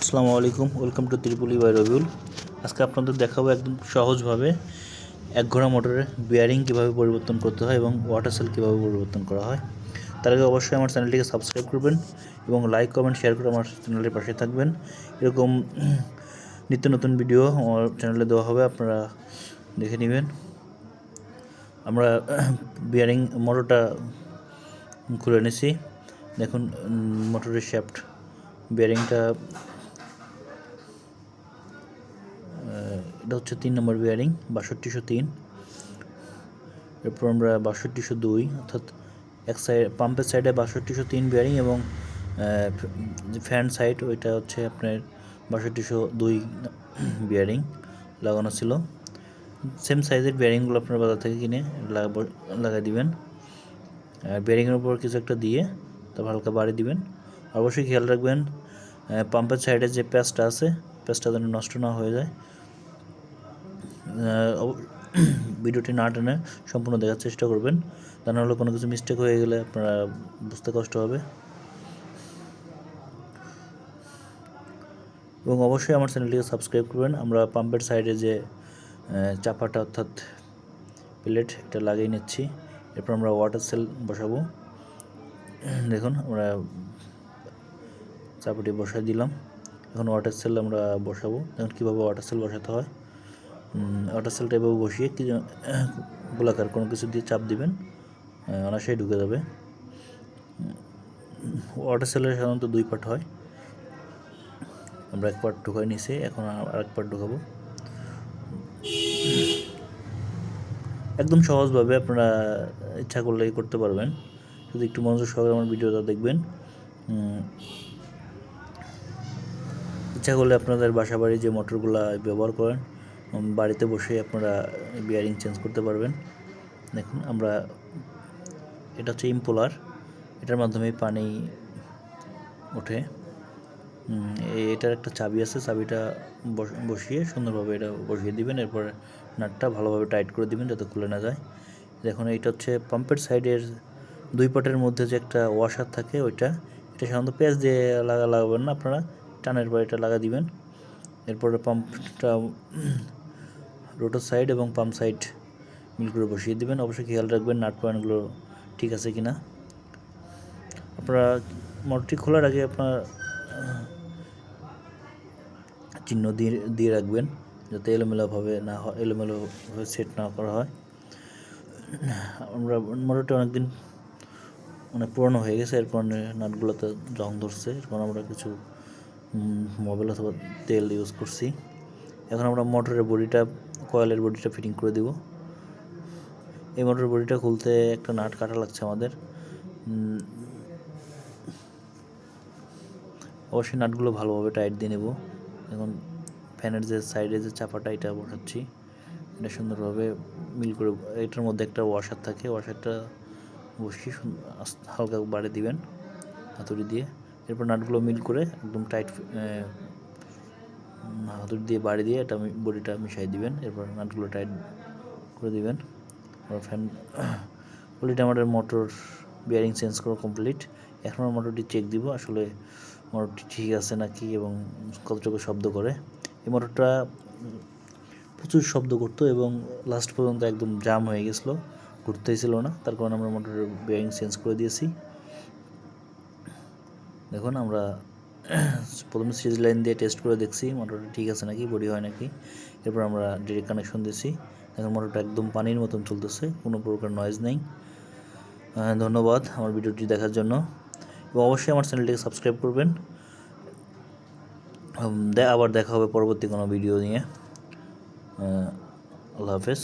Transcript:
আসসালামু আলাইকুম, welcome to ত্রিপুলি by Rabiul. আজকে আপনাদের দেখাবো একদম সহজভাবে এক ঘোড়া মোটরের বিয়ারিং কীভাবে পরিবর্তন করতে হয় এবং ওয়াটার সেল কীভাবে পরিবর্তন করা হয়। তার আগে অবশ্যই আমার চ্যানেলটিকে সাবস্ক্রাইব করবেন এবং লাইক কমেন্ট শেয়ার করে আমার চ্যানেলের পাশে থাকবেন। এরকম নিত্য নতুন ভিডিও আমার চ্যানেলে দেওয়া হবে, আপনারা দেখে নেবেন। আমরা বিয়ারিং মোটরটা খুলে নিছি। দেখুন মোটরের শ্যাফট বিয়ারিংটা এটা হচ্ছে তিন নম্বর বিয়ারিং বাষট্টিশো তিন। এরপর আমরা বাষট্টিশো দুই, অর্থাৎ এক সাইড পাম্পের সাইডে বাষট্টিশো তিন বিয়ারিং এবং ফ্যান সাইড ওইটা হচ্ছে আপনার বাষট্টিশো দুই বিয়ারিং লাগানো ছিল। সেম সাইজের বিয়ারিংগুলো আপনার বাজার থেকে কিনে লাগাবো, লাগাই দিবেন। আর বেয়ারিংয়ের উপর কিছু একটা দিয়ে তারপর হালকা বাড়ি দিবেন। অবশ্যই খেয়াল রাখবেন পাম্পের সাইডে যে প্যাচটা আছে প্যাচটা যেন নষ্ট না হয়ে যায়। ভিডিওটি না টেনে সম্পূর্ণ দেখার চেষ্টা করবেন। তা নাহলে কোনো কিছু মিস্টেক হয়ে গেলে আপনারা বুঝতে কষ্ট হবে। এবং অবশ্যই আমার চ্যানেলটিকে সাবস্ক্রাইব করবেন। আমরা পাম্পের সাইডে যে চাপাটা অর্থাৎ প্লেট এটা লাগিয়ে নিচ্ছি। এরপর আমরা ওয়াটার সেল বসাবো। দেখুন, আমরা চাপাটি বসাই দিলাম। এখন ওয়াটার সেল আমরা বসাবো। দেখুন কীভাবে ওয়াটার সেল বসাতে হয়। ওয়াটার সেলটা এভাবে বসিয়ে কি গোলাকার কোনো কিছু দিয়ে চাপ দিবেন অনায়াসেই ঢুকে যাবে। ওয়াটার সেলের সাধারণত দুই পার্ট হয়। আমরা এক পার্ট ঢুকাই নিছি এখন আর এক পার্ট ঢুকাবো। একদম সহজভাবে আপনারা ইচ্ছা করলে করতে পারবেন। যদি একটু মনোযোগ সহকারে আমার ভিডিওটা দেখবেন ইচ্ছা করলে আপনাদের বাসা বাড়ি যে মোটরগুলো ব্যবহার করেন বাড়িতে বসে আপনারা বিয়ারিং চেঞ্জ করতে পারবেন। দেখুন, আমরা, এটা হচ্ছে ইম্পোলার এটার মাধ্যমে পানি ওঠে। এটার একটা চাবি আছে, চাবিটা বস- বসিয়ে সুন্দরভাবে এটা বসিয়ে দিবেন, এরপর নাটটা ভালোভাবে টাইট করে দিবেন যাতে খুলে না যায়। দেখুন এটা হচ্ছে পাম্পের সাইডের দুই পাটের মধ্যে যে একটা ওয়াশার থাকে, ওইটা, এটা সাধারণত পেঁয়াজ দিয়ে লাগা, লাগাবেন না আপনারা, টানের পর এটা লাগা দিবেন। এরপরে পাম্পটা রোটার সাইড এবং পাম্প সাইড মিল করে বসিয়ে দেবেন। অবশ্যই খেয়াল রাখবেন নাট পয়েন্টগুলো ঠিক আছে কি না আপনারা মোটরটি খোলার আগে আপনার চিহ্ন দিয়ে দিয়ে রাখবেন যাতে এলোমেলোভাবে না হয় এলোমেলোভাবে সেট না করা হয়। আমরা, মোটরটা অনেকদিন অনেক পুরনো হয়ে গেছে, এরপর নাটগুলোতে জং ধরছে। এরপর আমরা কিছু মোবাইল অথবা তেল ইউজ করছি। এখন আমরা মোটরের বডিটা কয়েলের বডিটা ফিটিং করে দিব। এই মোটরের বডিটা খুলতে একটা নাট কাটা লাগছে আমাদের। অবশ্যই নাটগুলো ভালোভাবে টাইট দিয়ে নেব। এখন ফ্যানের যে সাইডে যে চাপাটা, এটা বসাচ্ছি। এটা সুন্দরভাবে মিল করে, এটার মধ্যে একটা ওয়াশার থাকে। ওয়াশারটা বসিয়ে হালকা বাড়ি দিবেন। হাতুড়ি দিয়ে। এরপর নাটগুলো মিল করে একদম টাইট হাতুড়ি দিয়ে বাড়ি দিয়ে এটা বডিটা মিশাই দিবেন। এরপর নাটগুলো টাইট করে দিবেন। আর ফ্যান অলরেডি আমাদের মোটর বিয়ারিং চেঞ্জ করা কমপ্লিট এখন আমরা মোটরটি চেক দিব, আসলে মোটরটি ঠিক আছে নাকি এবং কতটুকু শব্দ করে। এই মোটরটা প্রচুর শব্দ করতো এবং লাস্ট পর্যন্ত একদম জাম হয়ে গেছিল, ঘুরতেই ছিল না। তার কারণে আমরা মোটরের বিয়ারিং চেঞ্জ করে দিয়েছি। দেখুন, আমরা প্রথমে সিজ লাইন দিয়ে টেস্ট করে দেখছি মোটরটা ঠিক আছে নাকি, বডি হয় নাকি। এরপর আমরা ডিরেক্ট কানেকশন দিয়েছি এখন মোটরটা একদম পানির মতন চলতেছে, কোনো প্রকার নয়েজ নেই। ধন্যবাদ আমার ভিডিওটি দেখার জন্য। এবং অবশ্যই আমার চ্যানেলটিকে সাবস্ক্রাইব করবেন। আবার দেখা হবে পরবর্তী কোনো ভিডিও নিয়ে। আল্লাহ হাফেজ।